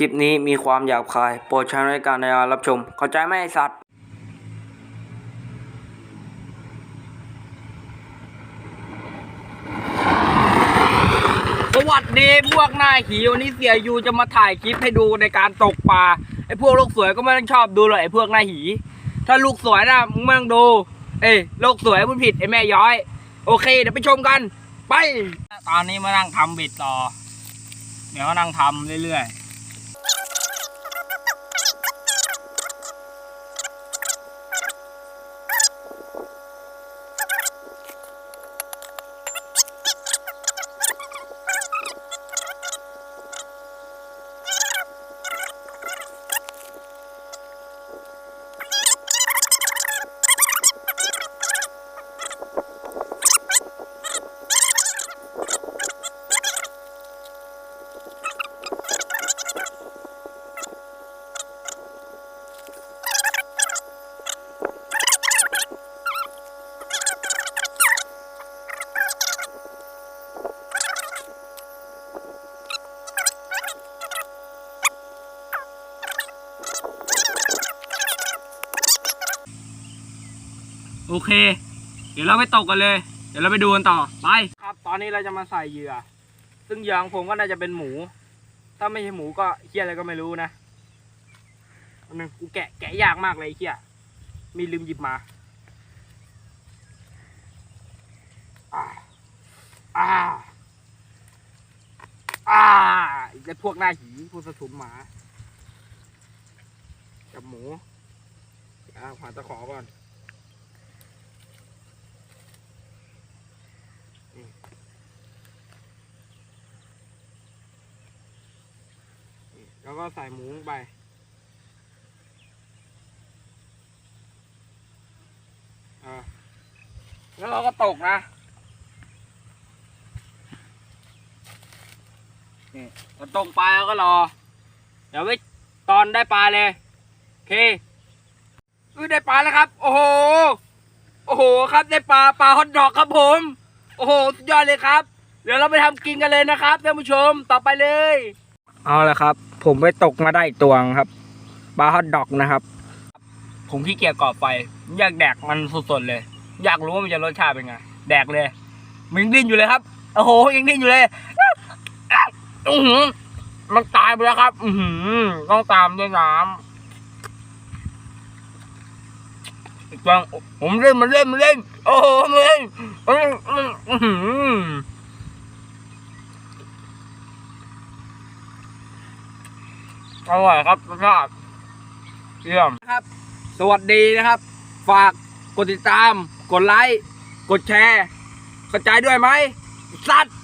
ลิปนี้มีความหยาบคาย โปรดใช้ในการในการรับชม เข้าใจไหมไอสัตว์สวัสดีพวกหน้าขีวันนี้เสียยูจะมาถ่ายคลิปให้ดูในการตกปลาไอ้พวกลูกสวยก็ไม่ต้องชอบดูหรอกไอ้พวกหน้าหี ถ้าลูกสวยนะมึงไม่ต้องดู เอ้ยลูกสวยพูดผิดไอ้แม่ย้อย โอเคเดี๋ยวไปชมกัน ไป ตอนนี้มานั่งทำบิดต่อ เดี๋ยวก็นั่งทำเรื่อยๆ โอเค เดี๋ยวเราไปตกกันเลย เดี๋ยวเราไปดูกันต่อไปครับ ตอนนี้เราจะมาใส่เหยื่อ ซึ่งเหยื่อของผมก็น่าจะเป็นหมู ถ้าไม่ใช่หมูก็เคี้ยอะไรก็ไม่รู้นะอันนึงกูแกะแกะยากมากเลยไอ้เคี้ยมีลืมหยิบมาอ่าอ่าอ่าไอ้พวกหน้าหีพวกสะทุนหมา กับหมูอ่าผ่านตะขอก่อน แล้วก็ใส่หมูลงไปเออแล้วเราก็ตกนะ นี่เราตกปลาแล้วก็รอ เดี๋ยวไว้ตอนได้ปลาเลย โอเคอุ้ยได้ปลาแล้วครับ โอ้โห โอ้โหครับได้ปลาปลาฮอตดอกครับผม โอ้โหสุดยอดเลยครับ เดี๋ยวเราไปทำกินกันเลยนะครับท่านผู้ชมต่อไปเลย เอาละครับ ผมไปตกมาได้ตัวงครับปลาฮอตดอกนะครับ ผมขี้เกียจก่อไฟอยากแดกมันสดๆเลย อยากรู้ว่ามันจะรสชาติเป็นไงแดกเลยมันยังดิ้นอยู่เลยครับโอ้โหยังดิ้นอยู่เลยอือหือมันตายไปแล้วครับ อือหือต้องตามด้วยน้ำอีกตัวผมเล่นมันเล่นมันเล่นโอ้โหมันเล่นมันเล่นอือหือ อร่อยครับรสชาติเยี่ยมครับ สวัสดีนะครับ ฝากกดติดตาม กดไลค์ กดแชร์กระจายด้วยไหมสัตว์